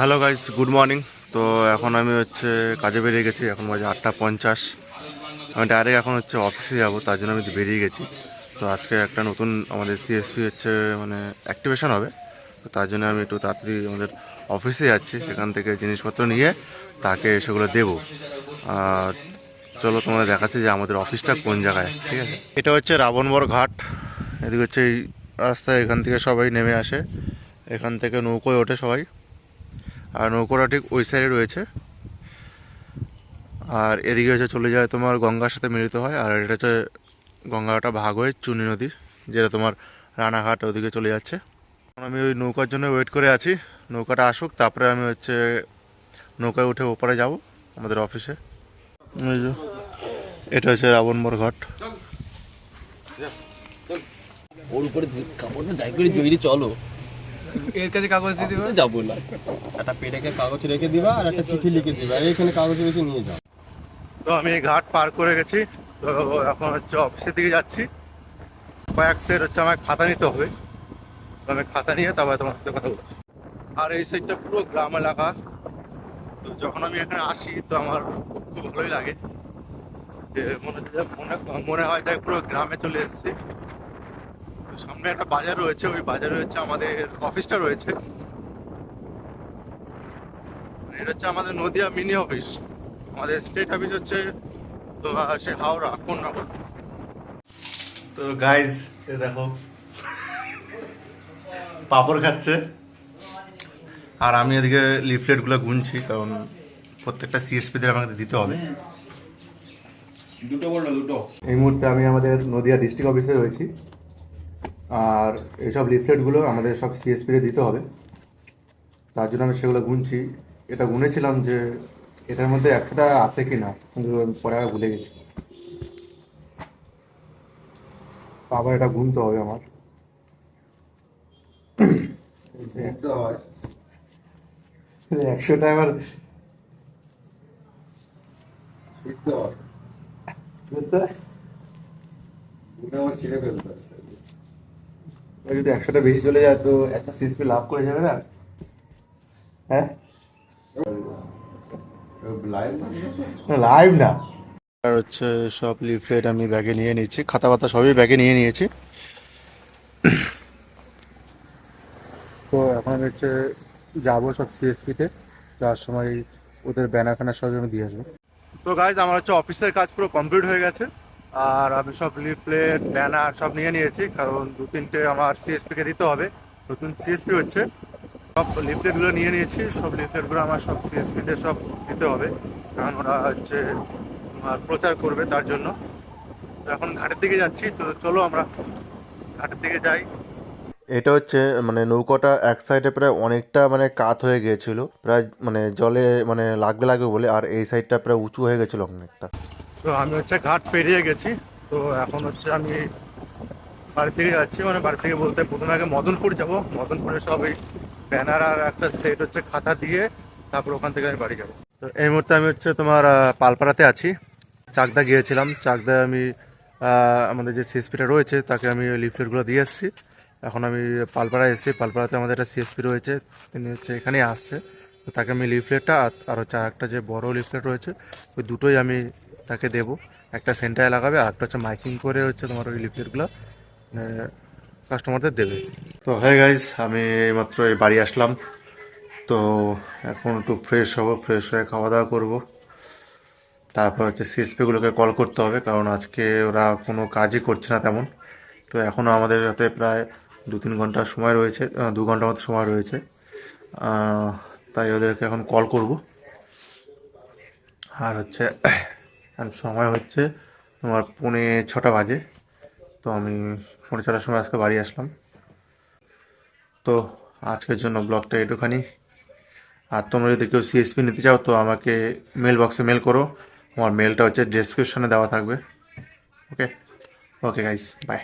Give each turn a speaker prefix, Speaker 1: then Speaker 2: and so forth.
Speaker 1: Hello guys good morning তো এখন আমি হচ্ছে কাজে বেরিয়ে গেছি। এখন বাজে আটটা পঞ্চাশ। আমি ডাইরেক্ট এখন হচ্ছে অফিসে যাব, তার জন্য আমি বেরিয়ে গেছি। তো আজকে একটা নতুন আমাদের সিএসপি হচ্ছে মানে অ্যাক্টিভেশন হবে। তো তার জন্য আমি একটু তাড়াতাড়ি আমাদের অফিসে যাচ্ছি। সেখান থেকে জিনিসপত্র নিয়ে তাকে সেগুলো দেবো। আর চলো তোমরা দেখাচ্ছি যে আমাদের অফিসটা কোন জায়গায়, ঠিক আছে? এটা হচ্ছে রাবণবর ঘাট। এদিকে হচ্ছে এই রাস্তায় এখান থেকে সবাই নেমে আসে। এখান থেকে নৌকোয় ওঠে সবাই। আর নৌকোটা ঠিক ওই সাইডে রয়েছে। আর এদিকে হচ্ছে চলে যায় তোমার গঙ্গার সাথে মিলিত হয়, আর এটা হচ্ছে গঙ্গাটা ভাগ হয়ে চুনি নদী, যেটা তোমার রানাঘাট ওদিকে চলে যাচ্ছে। আমি ওই নৌকার জন্য ওয়েট করে আছি। নৌকাটা আসুক, তারপরে আমি হচ্ছে নৌকায় উঠে ওপারে যাব আমাদের অফিসে এটা হচ্ছে রাবণমোর ঘাট।
Speaker 2: ওর উপরে কাপড়টা যাই করে চলো।
Speaker 3: এর কাছে কাগজ দিয়ে দিবা?
Speaker 2: যাব না।
Speaker 3: একটা পেরেকে কাগজ রেখে দিবা আর একটা চিঠি লিখে দিবা। এখানে কাগজ বেশি নিয়ে যাও।
Speaker 1: তো আমি এই ঘাট পার করে গেছি। তো এখন হচ্ছে অফিসের দিকে যাচ্ছি। কয়েক সেট হচ্ছে আমাকে খাতা নিতে হবে। তো আমি খাতা নিয়ে তারপরে তোমার সাথে কথা বলছি আর এই সাইডটা পুরো গ্রাম এলাকা। তো যখন আমি এখানে আসি তো আমার খুব ভালোই লাগে। যে মনে হচ্ছে মনে মনে হয় যে পুরো গ্রামে চলে এসেছি। সামনে একটা বাজার রয়েছে ওই বাজারে হচ্ছে আমাদের অফিসটা রয়েছে। এটা হচ্ছে আমাদের নদিয়া মিনি অফিস আমাদের স্টেট অফিস হচ্ছে তোমার সে হাওড়া কোন নগর তো গাইজ এ দেখো পাপড় খাচ্ছে। আর আমি এদিকে লিফলেটগুলো গুনছি কারণ প্রত্যেকটা সিএসপিদের আমাকে দিতে হবে।
Speaker 2: দুটো বলো দুটো।
Speaker 1: এই মুহূর্তে আমি আমাদের নদিয়া ডিস্ট্রিক্ট অফিসে রয়েছি। আর এইসব লিফলেটগুলো আমাদের সব সিএসপিতে দিতে হবে। তার জন্য আমি সেগুলো গুনছি। এটা গুনেছিলাম যে এটার মধ্যে একশোটা আছে কি না কিন্তু পরে আবার ভুলে গেছি। আবার এটা গুনতে হবে আমার। একশোটা এবার গুনতে হয়? যদি একশোটা বেশি চলে যায় তো একটা সিএসপি লাভ করে যাবে না? হ্যাঁ? লাইভ না। আর হচ্ছে সব লিফলেট আমি ব্যাগে নিয়ে নিয়েছি খাতা পাতা সবই ব্যাগে নিয়ে নিয়েছি। তো এখন আমি হচ্ছে যাব সব সিএসপিতে যাওয়ার সময় ওদের ব্যানার ফ্যানার সব আমি দিয়ে আসব। তো গাইজ আমার হচ্ছে অফিসের কাজ পুরো কমপ্লিট হয়ে গেছে। আর আমি সব লিফলেট, ব্যানার সব নিয়ে নিয়েছি, কারণ দু তিনটে আমার সিএসপিকে দিতে হবে। নতুন সিএসপি হচ্ছে। সব লিফলেটগুলো নিয়ে নিয়েছি, সব লিফলেটগুলো আমার সব সিএসপিতে সব দিতে হবে, কারণ ওরা হচ্ছে প্রচার করবে তার জন্য। তো এখন ঘাটের দিকে যাচ্ছি, তো চলো আমরা ঘাটের দিকে যাই। এটা হচ্ছে মানে নৌকাটা এক সাইডে প্রায় অনেকটা মানে কাত হয়ে গিয়েছিল। প্রায় মানে জলে মানে লাগবে লাগবে বলে, আর এই সাইডটা প্রায় উঁচু হয়ে গেছিল অনেকটা। তো আমি হচ্ছে ঘাট পেরিয়ে গেছি। তো এখন হচ্ছে আমি বাড়ি থেকে যাচ্ছি মানে বাড়ি থেকে বলতে প্রথমে আগে মদনপুর যাব। মদনপুরে সব এই ব্যানার আর একটা সেট হচ্ছে খাতা দিয়ে তারপর ওখান থেকে আমি বাড়ি যাব। তো এই মুহূর্তে আমি হচ্ছে তোমার পালপাড়াতে আছি। চাকদা গিয়েছিলাম। চাকদায় আমি আমাদের যে সিএসপিটা রয়েছে তাকে আমি লিফলেটগুলো দিয়ে এসেছি। এখন আমি পালপাড়ায় এসেছি। পালপাড়াতে আমাদের একটা সিএসপি রয়েছে, তিনি হচ্ছে এখানেই আসছে। তাকে আমি লিফলেটটা আর- আর হচ্ছে আরেকটা যে বড় লিফলেট রয়েছে, ওই দুটোই আমি তাকে দেবো। একটা সেন্টারে লাগাবে, আর একটা হচ্ছে মাইকিং করে হচ্ছে তোমার ওই লিফলেটগুলো কাস্টমারদের দেবে। তো হ্যাঁ গাইজ আমি এইমাত্র এই বাড়ি আসলাম। তো এখন একটু ফ্রেশ হব ফ্রেশ হয়ে খাওয়া দাওয়া করব। তারপর হচ্ছে সিএসপিগুলোকে কল করতে হবে, কারণ আজকে ওরা কোনো কাজই করছে না তেমন। তো এখনও আমাদের হাতে প্রায় দু তিন ঘণ্টা সময় রয়েছে দু ঘণ্টার মতো সময় রয়েছে। তাই ওদেরকে এখন কল করব। আর হচ্ছে এখন সময় হচ্ছে তোমার পৌনে ছটা বাজে। তো আমি পৌনে ছটার সময় আজকে বাড়ি আসলাম। তো আজকের জন্য ব্লগটা একটুখানি। আর তোমরা যদি কেউ সিএসপি নিতে চাও, তো আমাকে মেল বক্সে মেল করো। আমার মেলটা হচ্ছে ডেসক্রিপশনে দেওয়া থাকবে। ওকে ওকে গাইস বাই